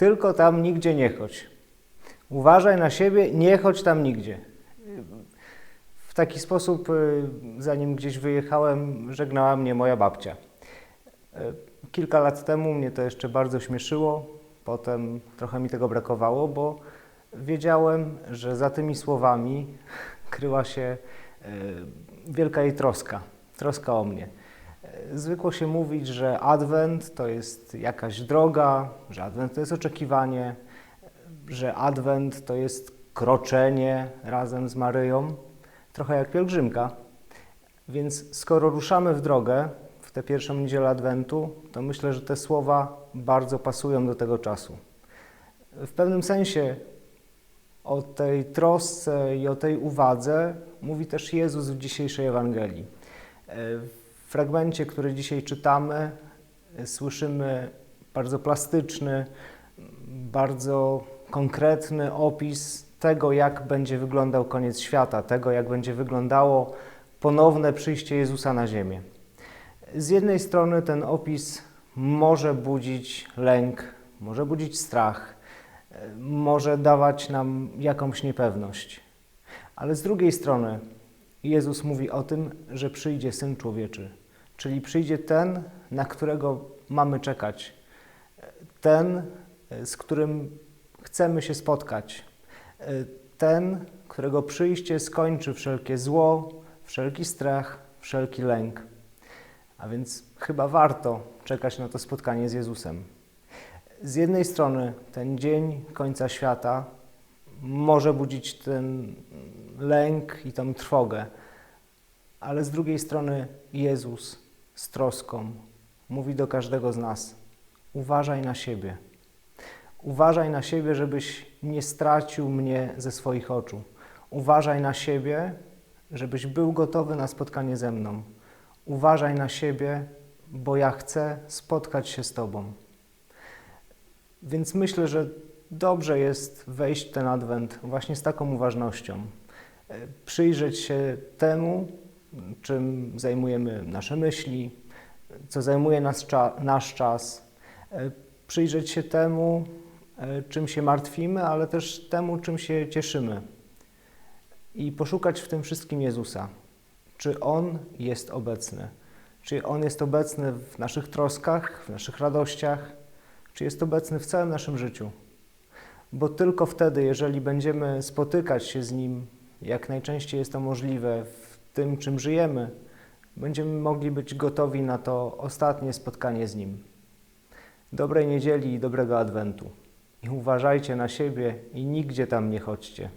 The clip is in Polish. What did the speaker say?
Tylko tam nigdzie nie chodź. Uważaj na siebie, nie chodź tam nigdzie. W taki sposób, y, zanim gdzieś wyjechałem, żegnała mnie moja babcia. Y, Kilka lat temu mnie to jeszcze bardzo śmieszyło, potem trochę mi tego brakowało, bo wiedziałem, że za tymi słowami kryła się y, wielka jej troska, troska o mnie. Zwykło się mówić, że Adwent to jest jakaś droga, że Adwent to jest oczekiwanie, że Adwent to jest kroczenie razem z Maryją, trochę jak pielgrzymka. Więc skoro ruszamy w drogę w tę pierwszą niedzielę Adwentu, to myślę, że te słowa bardzo pasują do tego czasu. W pewnym sensie o tej trosce i o tej uwadze mówi też Jezus w dzisiejszej Ewangelii. Fragmencie, który dzisiaj czytamy, słyszymy bardzo plastyczny, bardzo konkretny opis tego, jak będzie wyglądał koniec świata, tego, jak będzie wyglądało ponowne przyjście Jezusa na ziemię. Z jednej strony ten opis może budzić lęk, może budzić strach, może dawać nam jakąś niepewność. Ale z drugiej strony Jezus mówi o tym, że przyjdzie Syn Człowieczy, czyli przyjdzie ten, na którego mamy czekać, ten, z którym chcemy się spotkać, ten, którego przyjście skończy wszelkie zło, wszelki strach, wszelki lęk. A więc chyba warto czekać na to spotkanie z Jezusem. Z jednej strony ten dzień końca świata może budzić ten lęk i tą trwogę, ale z drugiej strony Jezus z troską mówi do każdego z nas: uważaj na siebie. Uważaj na siebie, żebyś nie stracił mnie ze swoich oczu. Uważaj na siebie, żebyś był gotowy na spotkanie ze mną. Uważaj na siebie, bo ja chcę spotkać się z Tobą. Więc myślę, że dobrze jest wejść w ten adwent właśnie z taką uważnością. E, Przyjrzeć się temu, czym zajmujemy nasze myśli, co zajmuje nas cza- nasz czas. E, Przyjrzeć się temu, e, czym się martwimy, ale też temu, czym się cieszymy. I poszukać w tym wszystkim Jezusa. Czy On jest obecny? Czy On jest obecny w naszych troskach, w naszych radościach? Czy jest obecny w całym naszym życiu? Bo tylko wtedy, jeżeli będziemy spotykać się z Nim, jak najczęściej jest to możliwe tym, czym żyjemy, będziemy mogli być gotowi na to ostatnie spotkanie z Nim. Dobrej niedzieli i dobrego adwentu. I uważajcie na siebie i nigdzie tam nie chodźcie.